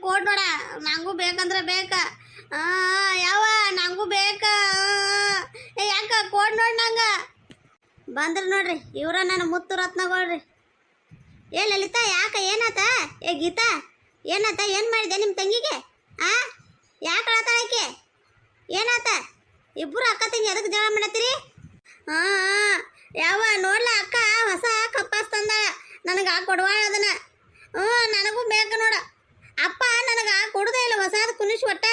ಕೊಡ್ ನೋಡ. ನಂಗೂ ಬೇಕಂದ್ರೆ ಬೇಕ. ಆ, ಯಾವ ನಂಗೂ ಬೇಕ. ಯಾಕ ಕೊಡ್ ನೋಡ್ ನಂಗ. ಬಂದ್ರ ನೋಡ್ರಿ ಇವ್ರ ನನ್ನ ಮುತ್ತು ರತ್ನಗಳ್ರಿ ಏ ಲಲಿತಾ ಯಾಕ ಏನಾತ? ಏ ಗೀತಾ ಏನಾತ? ಏನ್ ಮಾಡಿದೆ ನಿಮ್ಮ ತಂಗಿಗೆ? ಆ ಯಾಕೆ ಆಕೆ? ಏನಾತ? ಇಬ್ಬರು ಅಕ್ಕ ತಂಗಿ ಅದಕ್ಕೆ ಜಗಳ ಮಾಡತ್ತೀರಿ? ಹಾ ಯಾವ ನೋಡ್ಲ ಅಕ್ಕ ಹೊಸ ಕಪ್ಪಾಸ್ ತಂದಾಳ. ನನಗೆ ಕೊಡುವಾಳ ಅದನ್ನ. ಹ್ಞೂ ನನಗೂ ಬೇಕು ನೋಡ. ಅಪ್ಪ ನನಗೆ ಕೊಡದೇ ಇಲ್ಲ ಹೊಸದು ಕುನಿಶ್ ಒಟ್ಟ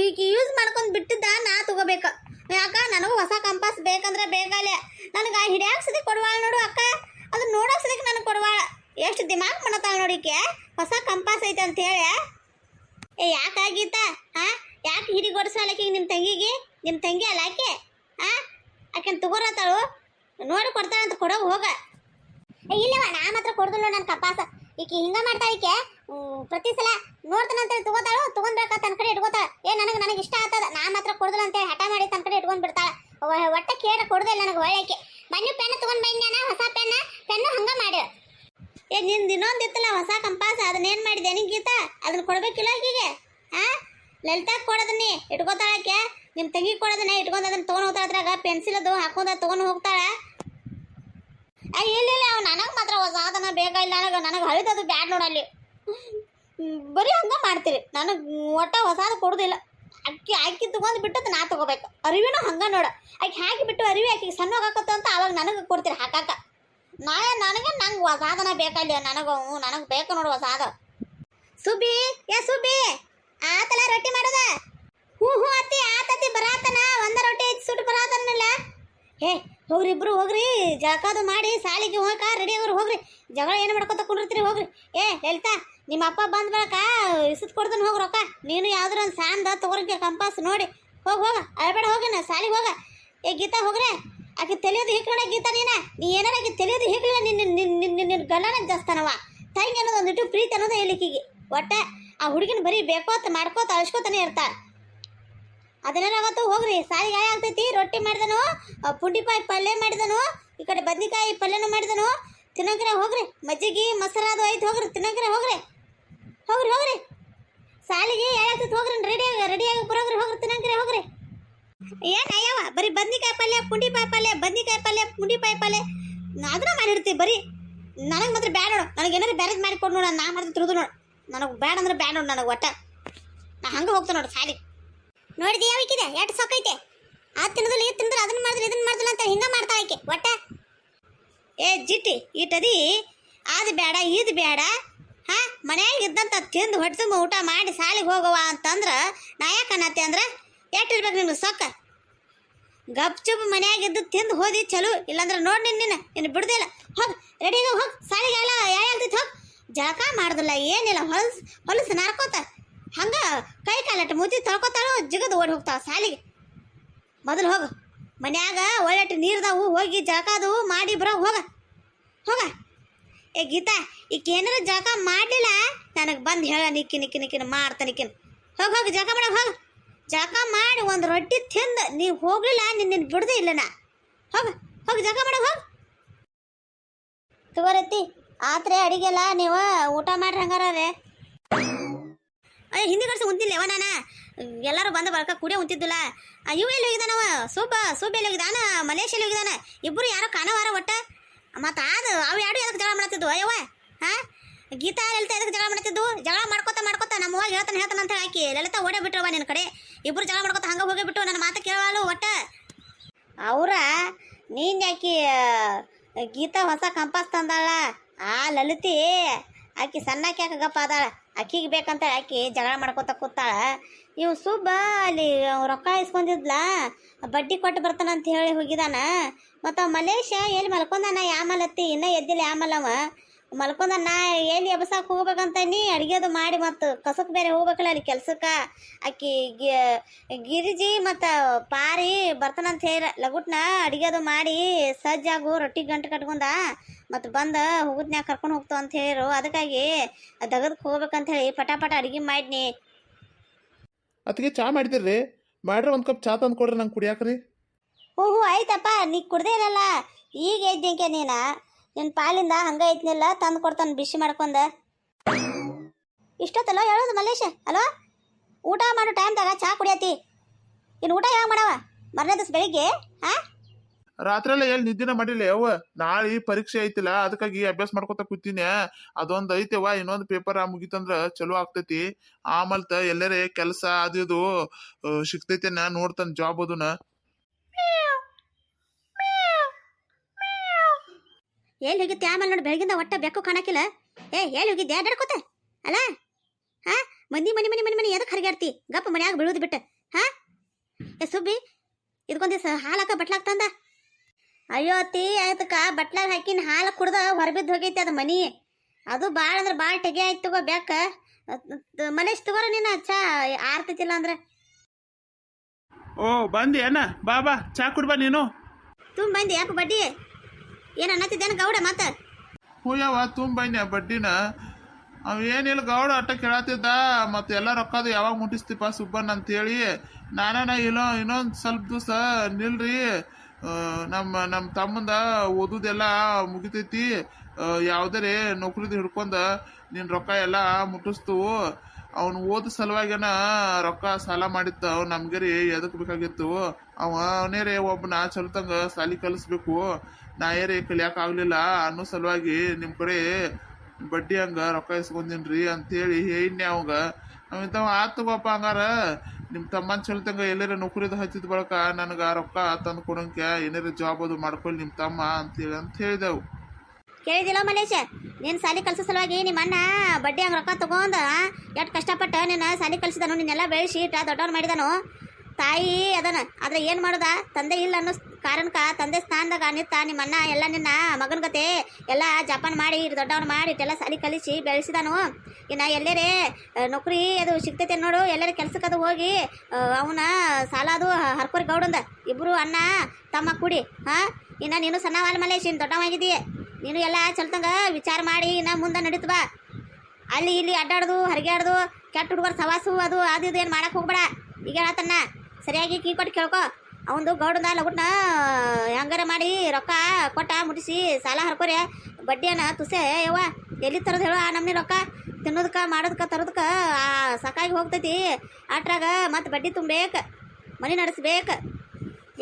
ಈಗ ಯೂಸ್ ಮಾಡ್ಕೊಂಡು ಬಿಟ್ಟಿದ್ದ ನಾ ತಗೋಬೇಕು. ಯಾಕ ನನಗೂ ಹೊಸ ಕಂಪಾಸ್ ಬೇಕಂದ್ರೆ ಬೇಕಲ್ಲೇ ನನಗೆ ಹಿಡಿಯಾಕ ಸದಿ ಕೊಡುವಾಳ ನೋಡು ಅಕ್ಕ. ಅದು ನೋಡೋಕೆ ಸದಿಕ್ ನನಗೆ ಕೊಡುವಾಳ. ಎಷ್ಟು ದಿಮಾಕ್ ಮಾಡತ್ತಾಳ ನೋಡಿಕೆ ಹೊಸ ಕಂಪಾಸ್ ಐತೆ ಅಂತ ಹೇಳಿ. ಏ ಯಾಕಾಗೀತ ಹಾ? ಯಾಕೆ ಹಿರಿ ಈಗ ನಿಮ್ಮ ತಂಗಿಗೆ? ನಿಮ್ಮ ತಂಗಿ ಅಲ್ಲ ಆಕೆ? ಹಾ? ಆಕೆ ತಗೋರತ್ತಾಳು? ನೋಡಿ ಕೊಡ್ತಾಳೆ ಅಂತ ಕೊಡೋಗ ಹೋಗ ಇಲ್ಲವ ನಾ ಮಾತ್ರ ಕೊಡ್ದಲ್ಲ ನನ್ನ ಕಪಾಸ ಈಕೆ ಹಿಂಗ ಮಾಡ್ತಾಳ ಈಕೆ. ಹ್ಮ್, ಪ್ರತಿ ಸಲ ನೋಡ್ತಾನಂತ ತಗೋತಾಳು ತಗೊಂಡ್ಬೇಕ ತನ್ನ ಕಡೆ ಇಟ್ಕೋತಾಳ. ಏ, ನನಗೆ ನನಗೆ ಇಷ್ಟ ಆಗ್ತದ ನಾ ಮಾತ್ರ ಕೊಡ್ದಿಲ್ಲ ಅಂತೇಳಿ ಹಠ ಮಾಡಿ ತನ್ನ ಕಡೆ ಇಟ್ಕೊಂಡ್ ಬಿಡ್ತಾಳ. ಒಟ್ಟ ಕೇಳ ಕೊಡ್ದಿಲ್ಲ ನನಗೆ ಒಳ್ಳೆಕೆ. ಬನ್ನಿ ಪೆನ್ ತಗೊಂಡ್ ಬಂದ್ಯಾನ ಹೊಸ ಪೆನ್ನ. ಪೆನ್ನು ಹಂಗ ಮಾಡಿ. ಏ, ನಿಂದು ಇನ್ನೊಂದು ಇತ್ತಲ್ಲ, ಹೊಸ ಕಂಪಾಸ್. ಅದನ್ನೇನು ಮಾಡಿದೆ ನಿಂಗೆ ಗೀತಾ? ಅದನ್ನ ಕೊಡ್ಬೇಕಿಲ್ಲ ಹೀಗೆ ಹಾ ಲಲಿತಾ ಕೊಡೋದನ್ನೇ ಇಟ್ಕೋತಾಳಕ್ಕೆ ನಿಮ್ಮ ತಂಗಿ ಕೊಡೋದನ್ನ ಇಟ್ಕೊಂಡು ಅದನ್ನ ತೊಗೊಂಡು ಹೋಗ್ತಾಳ ಅದ್ರಾಗ. ಪೆನ್ಸಿಲ್ ಅದು ಹಾಕೊಂಡ ತೊಗೊಂಡು ಹೋಗ್ತಾಳ. ಇಲ್ಲ ಇಲ್ಲ, ಅವ್ ನನಗೆ ಮಾತ್ರ ಹೊಸ ಅದನ್ನ ಬೇಕಾಗಿಲ್ಲ ನನಗೆ ನನಗೆ ಹಳಿದದು ಬ್ಯಾಡ್ ನೋಡಲ್ಲಿ ಬರೀ ಹಂಗ ಮಾಡ್ತೀರಿ. ನನಗೆ ಒಟ್ಟ ಹೊಸಾದ ಕೊಡೋದಿಲ್ಲ. ಅಕ್ಕಿ ಅಕ್ಕಿ ತಗೊಂಡು ಬಿಟ್ಟದ್ದು ನಾ ತಗೋಬೇಕು. ಅರಿವಿನೂ ಹಂಗ ನೋಡ. ಅಕ್ಕಿ ಹಾಕಿ ಬಿಟ್ಟು ಅರಿವಿ ಆಕಿಗೆ ಸಣ್ಣ ಹೋಗಕತ್ತ ಅಂತ ಅವಾಗ ನನಗೆ ಕೊಡ್ತೀರಿ ಹಾಕಾಕ. ನಾಳೆ ನನಗೆ ನಂಗೆ ಹೊಸಾದನ ಬೇಕಲ್ಲ, ನನಗೆ ಹ್ಞೂ, ನನಗೆ ಬೇಕು ನೋಡು ಹೊಸಾದ. ಸುಬಿ ಏ ಸುಬಿ ಆತಲ ರೊಟ್ಟಿ ಮಾಡೋದ? ಹ್ಞೂ ಹ್ಞೂ ಅತ್ತಿ, ಆತತಿ ಬರಾತನ, ಒಂದ ರೊಟ್ಟಿ ಸುಟ್ಟು ಬರಾತನಲ್ಲ? ಹೇ ಹೋಗ್ರಿ ಇಬ್ರು ಹೋಗ್ರಿ. ಜಳಕಾದು ಮಾಡಿ ಸಾಲಿಗೆ ಹೋಗಕ ರೆಡಿ ಆಗ್ರಿ, ಹೋಗ್ರಿ. ಜಗಳ ಏನು ಮಾಡ್ಕೊತ ಕುಂಡಿರ್ತೀರಿ, ಹೋಗ್ರಿ. ಏ, ಲಲಿತಾ, ನಿಮ್ಮ ಅಪ್ಪ ಬಂದ ಬಳಕ ಇಸುತ್ ಕೊಡ್ತಾನೆ ಹೋಗಿ ರೊಕ್ಕ. ನೀನು ಯಾವ್ದಾರ ಒಂದು ಸಾಂದ ತಗೋರಕ್ಕೆ ಕಂಪಾಸ್ ನೋಡಿ. ಹೋಗಿ, ಹೋಗ. ಅಳಬೇಡ ಹೋಗಿನ ಸಾಲಿಗೆ ಹೋಗ. ಏ, ಗೀತಾ, ಹೋಗ್ರೆ. ಆಕೆ ತಿಳಿಯೋದು ನೋಡೋ ಗೀತಾ ನೀನ? ನೀ ಏನಾರ ಆಕೆ ತಿಳಿಯೋದು ಹಿಕ್ಲಿಲ್ಲ ನಿನ್ನ ನಿನ್ನ ನಿನ್ನ ಗಲ್ಲನ ಜಾಸ್ತಾನವ. ತಂಗಿ ಅನ್ನೋದು ಒಂದಿಟ್ಟು ಪ್ರೀತಿ ಅನ್ನೋದು ಹೇಳಿಕೆಗೆ ಒಟ್ಟ ಆ ಹುಡುಗಿನ ಬರೀ ಬೇಕೋತ, ಮಾಡ್ಕೋತ, ಅಳಿಸ್ಕೋತಾನೆ ಇರ್ತಾಳ. ಅದನ್ನೇನಾಗತ್ತು ಹೋಗ್ರಿ. ಸಾರಿಗೆ ಗಾಯ ಆಗ್ತೈತಿ? ರೊಟ್ಟಿ ಮಾಡಿದನು ಪುಂಡಿಪಾಯಿ ಪಲ್ಯ ಮಾಡಿದನು, ಈ ಕಡೆ ಬದ್ನಿಕಾಯಿ ಪಲ್ಯನೂ ಮಾಡಿದನು. ತಿನ್ನಂಗ್ರೆ ಹೋಗ್ರಿ. ಮಜ್ಜಿಗೆ, ಮೊಸರು ಅದು ಐತೆ ಹೋಗ್ರಿ. ತಿನ್ನಂಗ್ರೆ ಹೋಗ್ರಿ. ಹೋಗ್ರಿ ಹೋಗ್ರಿ. ಸಾಲಿಗೆ ಯಾವ್ಯಾಗ್ತೈತಿ ಹೋಗ್ರಿ. ರೆಡಿ ರೆಡಿಯಾಗಿ ಬರೋಗ್ರಿ, ಹೋಗ್ರಿ, ತಿನ್ನಂಗ್ರೆ ಹೋಗ್ರಿ. ಏನ್ ಅಯ್ಯವ? ಬರೀ ಬದ್ನಿಕಾಯಿ ಪಲ್ಯ, ಪುಂಡಿಪಾಯಿ ಪಲ್ಯ, ಬದ್ನಿಕಾಯಿ ಪಲ್ಯ, ಪುಂಡಿಪಾಯಿ ಪಲ್ಯ. ಅದನ್ನ ಮಾಡಿರ್ತೀವಿ ಬರೀ. ನನಗೆ ಮಾತ್ರ ಬ್ಯಾಡ ನೋಡು. ನನಗೆ ಏನಾರು ಬ್ಯಾರೇಜ್ ಮಾಡಿ ಕೊಡ್ ನೋಡು ನಾ ಮಾಡಿದ್ರೆ ತಿರುದು ನೋಡು. ನನಗೆ ಬ್ಯಾಡ ಅಂದ್ರೆ ಬ್ಯಾಡ ನೋಡು, ನನಗೆ ಒಟ್ಟ. ನಾ ಹಂಗೆ ಹೋಗ್ತೀನಿ ನೋಡು ಸಾಲಿ ನೋಡಿದೆ ಯಾವಕ್ಕಿದೆ? ಎಷ್ಟು ಸೊಕ್ಕೈತೆ. ಆ ತಿನ್ನೋದಿಲ್ಲ ಇದು ತಿಂದ್ರೆ ಅದನ್ನ ಮಾಡಿದ್ರೆ ಇದನ್ನ ಮಾಡಿದಿಲ್ಲ ಅಂತ ಹಿಂಗೆ ಮಾಡ್ತಾ ಆಕೆ. ಒಟ್ಟ? ಏ ಜಿಟ್ಟಿ ಇಟ್ಟದಿ ಅದು ಬೇಡ ಇದು ಬೇಡ. ಹಾ, ಮನ್ಯಾಗ ಇದ್ದಂತ ತಿಂದು ಹೊಟ್ಟೆ ತುಂಬ ಊಟ ಮಾಡಿ ಸಾಲಿಗೆ ಹೋಗವ ಅಂತಂದ್ರೆ ನಾ ಯಾಕೆ ಅನ್ನತ್ತೆ ಅಂದ್ರೆ, ಎಷ್ಟು ಇರ್ಬೇಕು ನಿಮ್ಗೆ ಸೊಕ್ಕ? ಗಪ್ ಚುಪ್ ಮನ್ಯಾಗ ಇದ್ದು ತಿಂದು ಹೋದಿ ಚಲೋ. ಇಲ್ಲಾಂದ್ರೆ ನೋಡಿ ನಿನ್ನ ನಿನ್ನ ನಿನ್ನ ಬಿಡ್ದಿಲ್ಲ ಹೋಗ್ ರೆಡಿಗ ಹೋಗ. ಸಾಲಿಗೆ ಎಲ್ಲ ಯಾಳ್ತೈತಿ ಹೋಗಿ. ಜಳಕ ಮಾಡ್ದಲ್ಲ, ಏನಿಲ್ಲ. ಹೊಲಸ್, ಹೊಲಸು ನಾರ್ಕೋತ. ಹಂಗ ಕೈ ಕಾಲಟ್ಟು ಮೂತಿ ತೊಳ್ಕೊತಾಳು ಜಿಗದು ಓಡಿ ಹೋಗ್ತಾವ ಸಾಲಿಗೆ. ಮೊದಲು ಹೋಗು. ಮನ್ಯಾಗ ಒಳ್ಳೆಟ್ಟು ನೀರ್ದಾವು, ಹೋಗಿ ಜಳಕದು ಮಾಡಿ ಬರೋ, ಹೋಗ. ಹೋಗ. ಏ ಗೀತಾ ಏನಾರ ಜಳಕ ಮಾಡಲಿಲ್ಲ? ನನಗೆ ಬಂದು ಹೇಳ, ನಿಕ್ಕಿ ನಿಕ್ಕಿ ನಿಕ್ಕಿನ ಮಾಡ್ತಾ ನಿಕ್ಕಿನ ಹೋಗಿ ಹೋಗಿ ಜಳಕ ಮಾಡ, ಹೋಗ. ಜಳಕ ಮಾಡಿ ಒಂದು ರೊಟ್ಟಿ ತಿಂದು ನೀವು ಹೋಗ್ಲಿಲ್ಲ ನಿನ್ನ ಬಿಡದೆ ಇಲ್ಲ ನಾ. ಹೋಗ, ಹೋಗಿ ಜಳಕ ಮಾಡ, ಹೋಗ. ತಗೋರತ್ತಿ, ಆತ್ರೆ ಅಡಿಗೆಲ್ಲ ನೀವು ಊಟ ಮಾಡ್ರಿ ಹಂಗಾರ ಅಯ್ಯ ಹಿಂದಿ ಕಡೆ ಉಂತಿಲ್ಲ ಯಾವ ನಾನ. ಎಲ್ಲರೂ ಬಂದು ಬಳ್ಕ ಕುಡಿಯ ಉಂತಿದ್ದಿಲ್ಲ. ಇವು ಎಲ್ಲಿ ಹೋಗಿದಾನವ ಸೂಬ ಸೂಬ ಎಲ್ಲಿ ಹೋಗಿದಾನ? ಮಲೇಷಿಯಲ್ಲಿ ಹೋಗಿದಾನ? ಇಬ್ಬರು ಯಾರೋ ಕಾಣವಾರ ಒಟ್ಟ? ಮತ್ತು ಅದು ಅವು ಎರಡು ಎದಕ್ಕೆ ಜಗಳ ಮಾಡ್ತಿದ್ವು ಅಯ್ಯವ ಹಾ? ಗೀತಾ, ಲಲಿತಾ ಎದಕ್ಕೆ ಜಗಳ ಮಾಡ್ತಿದ್ವು ಜಗಳ ಮಾಡ್ಕೋತ ಮಾಡ್ಕೋತ ನಮ್ಮ ಹೋಗಿ ಹೇಳ್ತಾನೆ ಹೇಳ್ತಾನೆ ಅಂತ ಹಾಕಿ. ಲಲಿತಾ ಓಡೇ ಬಿಟ್ರವ ನಿನ್ನ ಕಡೆ. ಇಬ್ಬರು ಜಗಳ ಮಾಡ್ಕೊತ ಹಂಗೆ ಹೋಗಿಬಿಟ್ಟು ನನ್ನ ಮಾತು ಕೇಳವಾಲು ಒಟ್ಟ? ಅವರ, ನೀನ್ ಯಾಕಿ ಗೀತಾ ಹೊಸ ಕಂಪಾಸ್ ತಂದಾಳ? ಆ, ಲಲಿತಿ, ಆಕಿ ಸಣ್ಣಕ್ಕೆ ಯಾಕೆ ಗಪ್ಪ ಅದಾಳ? ಅಕ್ಕಿಗೆ ಬೇಕಂತ ಆಕಿ ಜಗಳ ಮಾಡ್ಕೊತ ಕೂತಾಳ. ಇವ್ ಸುಬ್ಬ ಅಲ್ಲಿ ರೊಕ್ಕ ಇಸ್ಕೊಂಡಿದ್ಲ, ಬಡ್ಡಿ ಕೊಟ್ಟು ಬರ್ತಾನಂತ ಹೇಳಿ ಹೋಗಿದಾನ. ಮತ್ತು ಮಲೇಷ್ಯಾ ಎಲ್ಲಿ ಮಲ್ಕೊಂಡಾನ? ಯಾಮಲತ್ತಿ ಇನ್ನೂ ಎದ್ದಿಲ್ಲ ಯಾಮಲವ ಮಲ್ಕೊಂಡಾನ ಎಲ್ಲಿ ಎಬಸಾಕ್ ಹೋಗ್ಬೇಕಂತ ನೀ ಅಡಿಗೆದು ಮಾಡಿ ಮತ್ತು ಕಸಕ್ಕೆ ಬೇರೆ ಹೋಗ್ಬೇಕಲ್ಲ ಅಲ್ಲಿ ಕೆಲ್ಸಕ್ಕೆ? ಆಕಿ ಗಿ- ಗಿರಿಜಿ ಮತ್ತು ಪಾರಿ ಬರ್ತಾನಂತ ಹೇಳ ಲಗುಟ್ನ ಅಡಿಗೆದು ಮಾಡಿ ಸಜ್ಜಾಗು ರೊಟ್ಟಿ ಗಂಟು ಕಟ್ಕೊಂಡ ಮತ್ತು ಬಂದು ಹೋಗುದ್ನ್ಯಾಗ ಕರ್ಕೊಂಡು ಹೋಗ್ತು ಅಂತ ಹೇಳಿರು ಅದಕ್ಕಾಗಿ ದಗದಕ್ಕೆ ಹೋಗ್ಬೇಕಂತ ಹೇಳಿ ಪಟಾಪಟ ಅಡುಗೆ ಮಾಡಿನಿ. ಅದಕ್ಕೆ ಚಾ ಮಾಡಿದಿರ್ರಿ. ಮಾಡ್ರಿ ಒಂದು ಕಪ್ ಚಾ ತಂದು ಕೊಡ್ರಿ ನಂಗೆ ಕುಡಿಯಾಕ್ರಿ. ಓಹೋ ಹ್ಞೂ ಆಯ್ತಪ್ಪ ನೀ ಕುಡ್ದೇ ಇರಲ್ಲ. ಈಗ ಎದ್ದಿಂಕೆ ನೀನ? ನಿನ್ನ ಪಾಲಿಂದ ಹಂಗೆ ಐತ್ನಿಲ್ಲ, ತಂದು ಕೊಡ್ತಾನೆ ಬಿಸಿ ಮಾಡ್ಕೊಂಡ. ಇಷ್ಟೊತ್ತಲ್ಲ ಹೇಳೋದು ಮಲ್ಲೇಶ, ಅಲೋ? ಊಟ ಮಾಡೋ ಟೈಮ್ದಾಗ ಚಾ ಕುಡಿಯತಿ. ಇನ್ನು ಊಟ ಯಾವ ಮಾಡವ? ಮರನೇ ದಿವಸ ಬೆಳಿಗ್ಗೆ, ಹಾ? ರಾತ್ರೆಲ್ಲ ಎಲ್ಲಿ ನಿದ್ದಿನ ಮಾಡಿಲ್ಲ ಯವ್ವ, ನಾಳೆ ಪರೀಕ್ಷೆ ಐತಿಲ್ಲ, ಅದಕ್ಕಾಗಿ ಅಭ್ಯಾಸ ಮಾಡ್ಕೊತ ಕೂತೀನಿ ಅದೊಂದ್ ಐತೆವ ಇನ್ನೊಂದ್ ಪೇಪರ್ ಮುಗಿತಂದ್ರ ಚಲೋ ಆಗ್ತೈತಿ. ಆಮಲ್ತ ಎಲ್ಲರೇ ಕೆಲಸ, ಅದು ಇದು ಸಿಗ್ತೈತೆ ನಾ ನೋಡ್ತಾನ ಜಾಬ್ ಅದನ್ನ ಎಲ್ಲಿ ಹೋಗಿದ್ದೆ? ಆಮೇಲೆ ನೋಡಿ ಬೆಳಗಿಂದ ಒಟ್ಟ ಬೆಕ್ಕು ಕಾಣಕಿಲ್ಲ ಏ ಎಲ್ಲಿ ಹೋಗಿದ್ದೆ? ಅಡ್ಡಾಡ್ಕೋತೆ ಅಲ್ಲ? ಹಾ? ಮಂದಿ ಮನಿ ಮನಿ ಮನಿ ಮನಿ ಎದಕ್ಕೆ ಹರಿಗಾಡ್ತಿ ಗಪ್ಪ ಮನ್ಯಾಗ ಬೀಳೋದು ಬಿಟ್ಟು. ಹಾ? ಏ ಸುಬ್ಬಿ ಇದಕ್ಕೊಂದು ದಿವಸ ಹಾಲು ಹಾಕ ಬಟ್ಲಾಕ್ ತಂದ. ಅಯ್ಯೋ ಅತ್ತಿ ಅದಕ್ಕ ಬಟ್ಲಾಗ ಹಾಕಿನ ಹಾಲು ಕುಡ್ದ ಹೊರಬಿದ್ದು ಹೋಗೈತಿ ಅದು ಮನಿ. ಅದು ಭಾಳ ಅಂದ್ರೆ ಭಾಳ ಟೆಗೆ ಆಯ್ತು ತಗೋ ಬ್ಯಾಕ ಮನೇಶ್ ತಗೋರ ನೀನು? ಚಾ ಆರ್ತೈತಿಲ್ಲ ಅಂದ್ರೆ. ಓ ಬಂದಿ ಅಣ್ಣ ಬಾ ಬಾ ಚಾ ಕುಡ್ಬಾ ನೀನು. ತುಂಬ ಬಂದಿ ಯಾಕೆ ಬಡ್ಡಿ ಏನು ಅನ್ನತ್ತಿದ್ದೇನು ಗೌಡ ಮತ್ತೆ ಹೂಯವ್ವ ತುಂಬ ಬಡ್ಡಿನ. ಅವ ಏನಿಲ್ಲ ಗೌಡ, ಅಟ್ಟ ಕೇಳತ್ತಿದ್ದ ಮತ್ತೆ ಎಲ್ಲ ರೊಕ್ಕದು ಯಾವಾಗ ಮುಟ್ಟಿಸ್ತಿಪ್ಪ ಸುಬ್ಬನ್ ಅಂತೇಳಿ. ನಾನೇನ ಇಲ್ಲೋ ಇನ್ನೊಂದು ಸ್ವಲ್ಪ ದಿವಸ ನಿಲ್ರಿ. ನಮ್ಮ ನಮ್ಮ ತಮ್ಮಂದ ಓದುದೆಲ್ಲ ಮುಗಿತೈತಿ. ಯಾವುದೇ ನೌಕರಿದು ಹಿಡ್ಕೊಂಡ ನಿನ್ನ ರೊಕ್ಕ ಎಲ್ಲ ಮುಟ್ಟಿಸ್ತು. ಅವನು ಓದ ಸಲುವಾಗೇನ ರೊಕ್ಕ ಸಾಲ ಮಾಡಿತ್ತು ಅವ್ ನಮ್ಗರಿ ಎದಕ್ ಬೇಕಾಗಿತ್ತು. ಅವ, ಅವನೇ ಒಬ್ಬನ ಚಲತಂಗ ಸಾಲಿ ಕಲಿಸ್ಬೇಕು. ನಾ ಏರಿ ಕಲಿಯಾಕ ಆಗ್ಲಿಲ್ಲ. ಅನ್ನೋ ಸಲುವಾಗಿ ನಿಮ್ಮ ಕಡೆ ಬಡ್ಡಿ ಹಂಗ ರೊಕ್ಕ ಇಸ್ಕೊಂದಿನ್ರಿ ಅಂತೇಳಿ ಹೇಳಿನಿ ಅವಂಗ. ಅವಂತವ ಆತ್ ಬಾಪ ಹಂಗಾರ. ನಿಮ್ಮ ತಮ್ಮನ್ ಚಲತಂಗ ಎಲ್ಲರ ನೌಕರಿದ ಹಚ್ಚಿದ ಬಳಕ ನನಗೆ ರೊಕ್ಕ ತಂದು ಕೊಡಂಕ ಏನಾರ ಜಾಬ್ ಅದು ಮಾಡ್ಕೊಳ್ಳಿ ನಿಮ್ಮ ತಮ್ಮ ಅಂತೇಳಿ ಅಂತ ಹೇಳಿದೆವು. ಕೇಳಿದಿಲ್ಲ ಮಲೇಶ ನೀನು ಸಾಲಿ ಕಲ್ಸೋ ಸಲುವಾಗಿ ನಿಮ್ಮ ಅಣ್ಣ ಬಡ್ಡಿ ಹಂಗೆ ರೊಕ್ಕ ತಗೊಂಡ ಎಷ್ಟು ಕಷ್ಟಪಟ್ಟು ನಿನ್ನ ಸಾಲಿ ಕಲ್ಸಿದನು, ನಿನ್ನೆಲ್ಲ ಬೆಳೆಸಿ ಇಟ್ಟ ದೊಡ್ಡವ್ನು ಮಾಡಿದನು. ತಾಯಿ ಅದನ. ಆದ್ರೆ ಏನು ಮಾಡೋದ? ತಂದೆ ಇಲ್ಲ ಅನ್ನೋ ಕಾರಣಕ ತಂದೆ ಸ್ಥಾನದಾಗ ನಿತ್ತ ನಿಮ್ಮ ಅಣ್ಣ ಎಲ್ಲ ನಿನ್ನ ಮಗನ ಗತೆ ಎಲ್ಲ ಜಪಾನ್ ಮಾಡಿ ದೊಡ್ಡವ್ನು ಮಾಡಿ, ಇಟ್ಟೆಲ್ಲ ಸಾಲಿ ಕಲಿಸಿ ಬೆಳೆಸಿದಾನು. ಇನ್ನ ಎಲ್ಲರೇ ನೌಕರಿ ಅದು ಸಿಗ್ತೈತೆ ನೋಡು. ಎಲ್ಲರ ಕೆಲ್ಸಕ್ಕೆ ಅದು ಹೋಗಿ ಅವನ ಸಾಲ ಅದು ಹರ್ಕೋರಿ ಗೌಡಂದ. ಇಬ್ರು ಅಣ್ಣ, ತಮ್ಮ ಕುಡಿ, ಹಾ? ಇನ್ನ ನೀನು ಸಣ್ಣವಾಲ್ ಮಲೇಶ್ ಇನ್ನು ದೊಡ್ಡವಾಗಿದೀಯ ನೀನು ಎಲ್ಲ ಚಲ್ತಂಗ ವಿಚಾರ ಮಾಡಿ, ಇನ್ನ ಮುಂದೆ ನಡೀತು ಅಲ್ಲಿ ಇಲ್ಲಿ ಅಡ್ಡಾಡ್ದು ಹರಿಗಾಡ್ದು ಕೆಟ್ಟ ಹುಡುಗರು ಸವಾಸು ಅದು ಅದು ಇದು ಏನು ಮಾಡಕ್ ಹೋಗ್ಬೇಡ. ಈಗ ಹೇಳತ್ತನ್ನ ಸರಿಯಾಗಿ ಕೀ ಕೊಟ್ಟು ಕೇಳ್ಕೊ. ಅವಂದು ಗೌಡದ ಲಗುಟ್ನ ಹೆಂಗಾರ ಮಾಡಿ ರೊಕ್ಕ ಕೊಟ್ಟ ಮುಟ್ಟಿಸಿ ಸಾಲ ಹರ್ಕೋರಿ. ಬಡ್ಡಿಯನ್ನ ತುಸೆ ಯವ್ವ ಎಲ್ಲಿ ತರೋದು ಹೇಳೋ ಆ ನಮ್ಮನೆ ರೊಕ್ಕ. ತಿನ್ನೋದಕ್ಕ ಮಾಡೋದಕ್ಕ ತರೋದಕ್ಕ ಆ ಸಾಕಾಗಿ ಹೋಗ್ತೈತಿ. ಆಟ್ರಾಗ ಮತ್ತೆ ಬಡ್ಡಿ ತುಂಬೇಕು ಮನೆ ನಡೆಸ್ಬೇಕು.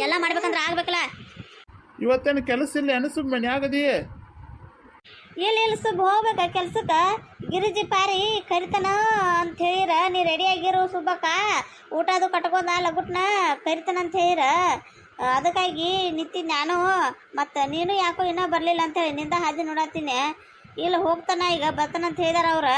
ಎಲ್ಲ ಮಾಡ್ಬೇಕಂದ್ರೆ ಆಗ್ಬೇಕಲ್ಲ. ಇವತ್ತೇನು ಕೆಲಸ ಇಲ್ಲ ಅನಿಸು ಮನ್ಯಾಗದಿ ಇಲ್ಲ ಎಲ್ಲಿ ಸುಬ್ ಹೋಗ್ಬೇಕ ಕೆಲ್ಸಕ್ಕ? ಗಿರಿಜಿ ಪಾರಿ ಕರಿತನ ಅಂತ ಹೇಳಿರ ನೀ ರೆಡಿ ಆಗಿರು ಸುಬ್ಬಕ್ಕ? ಊಟ ಅದು ಕಟ್ಕೊಂಡ ಲಗುಟ್ನ ಕರಿತನ ಅಂತ ಹೇಳಿರ ಅದಕ್ಕಾಗಿ ನಿಂತಿ ನಾನು ಮತ್ತು ನೀನು ಯಾಕೋ ಇನ್ನೂ ಬರಲಿಲ್ಲ ಅಂತ ಹೇಳಿ ನಿಂದ ಹಾದಿ ನೋಡತ್ತೀನಿ ಇಲ್ಲ ಹೋಗ್ತಾನ ಈಗ, ಬರ್ತಾನಂತ ಹೇಳಿದಾರ ಅವ್ರ.